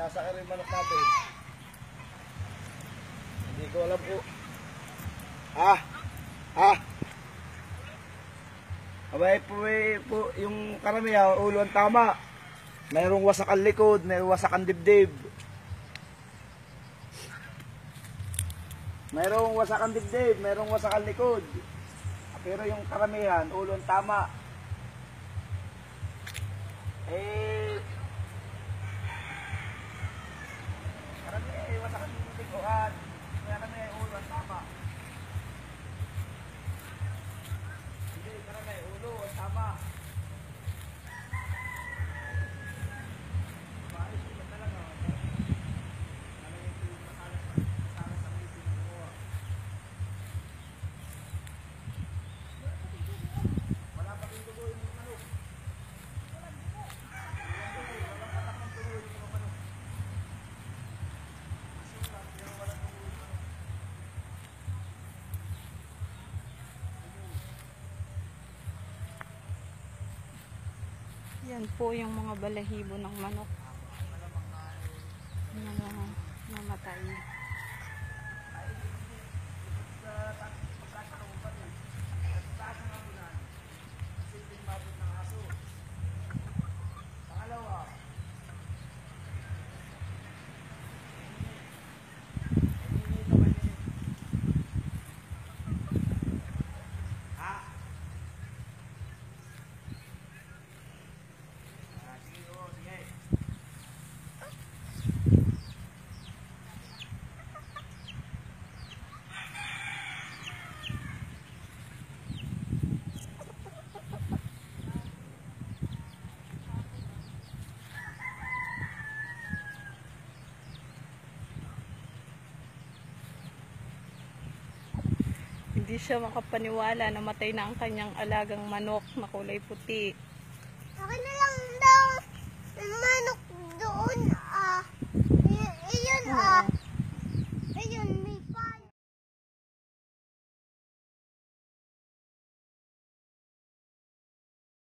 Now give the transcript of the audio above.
Sinasaka rin manok natin. Hindi ko alam po. Ah! Ah! Abay po, eh, po yung karamihan, ulo ang tama. Mayroong wasak ang likod, mayroong wasak ang dibdib. Mayroong wasak ang dibdib, mayroong wasak ang likod. Pero yung karamihan, ulo ang tama. Eh, karamihan, eh, wasak ang likuan. Karamihan, ulo ang tama. Hindi, karamihan, ulo ang tama. Maayos ko ba talaga? Talagang ito yung masalas masalas ang ngipin ng kuha. Wala pa rin dugo yung mga manok. Walang dugo. Walang patak ng dugo yung mga manok. Masulat, pero walang dugo yung manok. Yan po yung mga balahibo ng manok. Na mga namatay. Hindi siya makapaniwala na matay na ang kanyang alagang manok na kulay puti. Akin na lang daw manok doon.